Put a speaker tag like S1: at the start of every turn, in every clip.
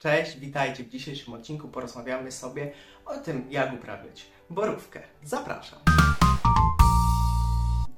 S1: Cześć, witajcie. W dzisiejszym odcinku porozmawiamy sobie o tym, jak uprawiać borówkę. Zapraszam.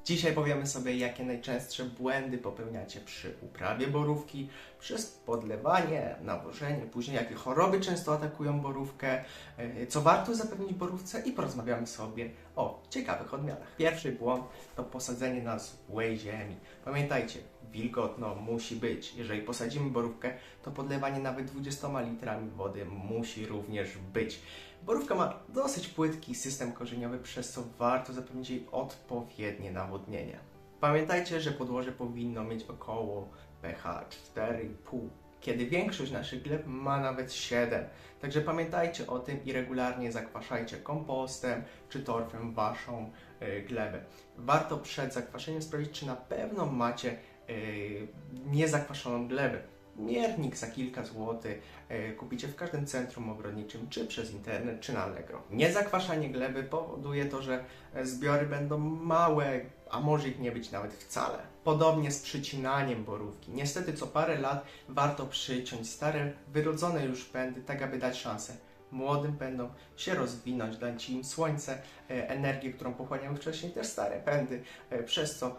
S1: Dzisiaj powiemy sobie, jakie najczęstsze błędy popełniacie przy uprawie borówki, przez podlewanie, nawożenie, później jakie choroby często atakują borówkę, yy, co warto zapewnić borówce i porozmawiamy sobie o ciekawych odmianach. Pierwszy błąd to posadzenie na złej ziemi. Pamiętajcie, wilgotno musi być. Jeżeli posadzimy borówkę, to podlewanie nawet 20 litrami wody musi również być. Borówka ma dosyć płytki system korzeniowy, przez co warto zapewnić jej odpowiednie nawodnienie. Pamiętajcie, że podłoże powinno mieć około pH 4,5, kiedy większość naszych gleb ma nawet 7. Także pamiętajcie o tym i regularnie zakwaszajcie kompostem czy torfem waszą y, glebę. Warto przed zakwaszeniem sprawdzić, czy na pewno macie y, niezakwaszoną glebę. Miernik za kilka złotych e, kupicie w każdym centrum ogrodniczym, czy przez internet, czy na Allegro. Niezakwaszanie gleby powoduje to, że zbiory będą małe, a może ich nie być nawet wcale. Podobnie z przycinaniem borówki. Niestety co parę lat warto przyciąć stare, wyrodzone już pędy, tak aby dać szansę młodym pędom się rozwinąć, dać im słońce, energię, którą pochłaniały wcześniej te stare pędy, e, przez co e,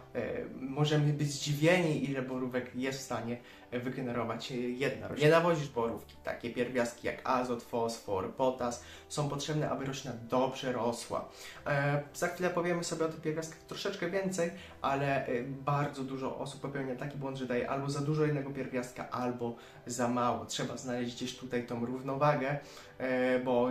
S1: możemy być zdziwieni, ile borówek jest w stanie e, wygenerować e, jedna roślina. Nie nawozisz borówki. Takie pierwiastki jak azot, fosfor, potas są potrzebne, aby roślina dobrze rosła. E, Za chwilę powiemy sobie o tych pierwiastkach troszeczkę więcej, ale e, bardzo dużo osób popełnia taki błąd, że daje albo za dużo jednego pierwiastka, albo za mało. Trzeba znaleźć gdzieś tutaj tą równowagę, e, bo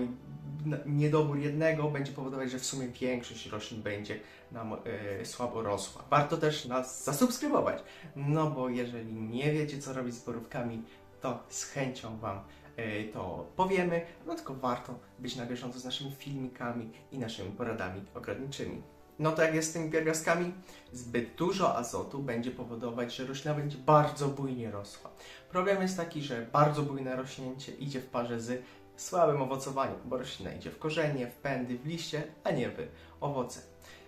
S1: niedobór jednego będzie powodować, że w sumie większość roślin będzie nam e, słabo rosła. Warto też nas zasubskrybować, no bo jeżeli nie wiecie, co robić z borówkami, to z chęcią Wam e, to powiemy, no tylko warto być na bieżąco z naszymi filmikami i naszymi poradami ogrodniczymi. No to jak jest z tymi pierwiastkami? Zbyt dużo azotu będzie powodować, że roślina będzie bardzo bujnie rosła. Problem jest taki, że bardzo bujne rośnięcie idzie w parze z słabym owocowaniem, bo roślina idzie w korzenie, w pędy, w liście, a nie w owoce.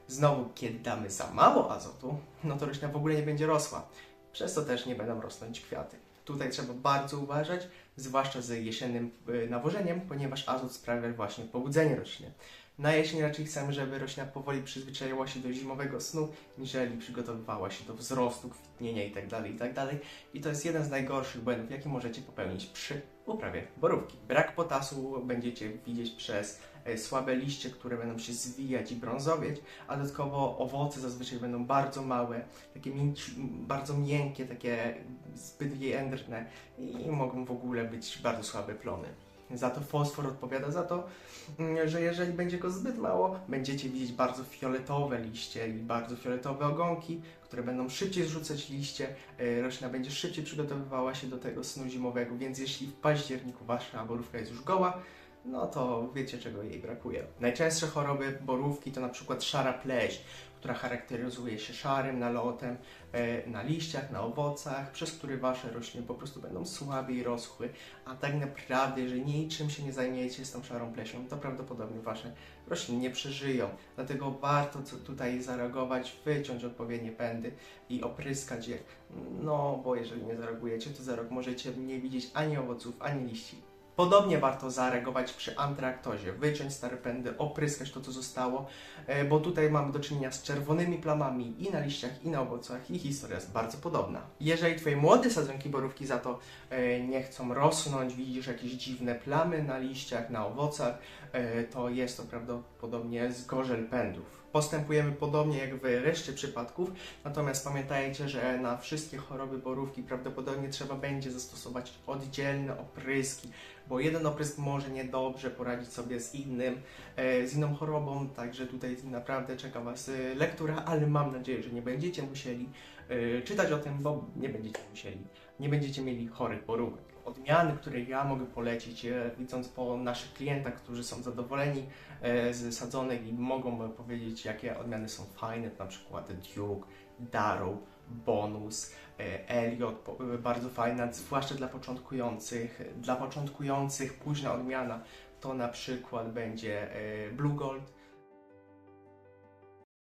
S1: Znowu, kiedy damy za mało azotu, no to roślina w ogóle nie będzie rosła. Przez to też nie będą rosnąć kwiaty. Tutaj trzeba bardzo uważać, zwłaszcza z jesiennym y, nawożeniem, ponieważ azot sprawia właśnie pobudzenie rośliny. Na jesień raczej chcemy, żeby roślina powoli przyzwyczaiła się do zimowego snu, niżeli przygotowywała się do wzrostu, kwitnienia itd. itd. I to jest jeden z najgorszych błędów, jaki możecie popełnić przy uprawie borówki. Brak potasu będziecie widzieć przez e, słabe liście, które będą się zwijać i brązowieć, a dodatkowo owoce zazwyczaj będą bardzo małe, takie bardzo miękkie, takie zbyt jędrne i mogą w ogóle być bardzo słabe plony. Za to fosfor odpowiada za to, mm, że jeżeli będzie go zbyt mało, będziecie widzieć bardzo fioletowe liście i bardzo fioletowe ogonki, które będą szybciej zrzucać liście, e, roślina będzie szybciej przygotowywała się do tego snu zimowego, więc jeśli w październiku wasza borówka jest już goła, no to wiecie czego jej brakuje. Najczęstsze choroby borówki to na przykład szara pleść, która charakteryzuje się szarym nalotem e, na liściach, na owocach, przez który wasze rośliny po prostu będą słabiej rosły, a tak naprawdę, jeżeli niczym się nie zajmiecie z tą szarą pleśnią, to prawdopodobnie wasze rośliny nie przeżyją. Dlatego warto tutaj zareagować, wyciąć odpowiednie pędy i opryskać je. No, bo jeżeli nie zareagujecie, to za rok możecie nie widzieć ani owoców, ani liści. Podobnie warto zareagować przy antraktozie, wyciąć stare pędy, opryskać to, co zostało, e, bo tutaj mamy do czynienia z czerwonymi plamami i na liściach, i na owocach, i historia jest bardzo podobna. Jeżeli Twoje młode sadzonki borówki za to e, nie chcą rosnąć, widzisz jakieś dziwne plamy na liściach, na owocach, e, to jest to prawdopodobnie zgorzel pędów. Postępujemy podobnie jak w reszcie przypadków, natomiast pamiętajcie, że na wszystkie choroby borówki prawdopodobnie trzeba będzie zastosować oddzielne opryski, bo jeden oprysk może niedobrze poradzić sobie z innym, e, z inną chorobą, także tutaj naprawdę czeka Was e, lektura, ale mam nadzieję, że nie będziecie musieli e, czytać o tym, bo nie będziecie musieli, nie będziecie mieli chorych borówek. Odmiany, które ja mogę polecić, e, widząc po naszych klientach, którzy są zadowoleni e, z sadzonek i mogą powiedzieć, jakie odmiany są fajne, na przykład Duke, Darrow, Bonus, e, Elliot, bardzo fajna, zwłaszcza dla początkujących. Dla początkujących późna odmiana to na przykład będzie Blue Gold,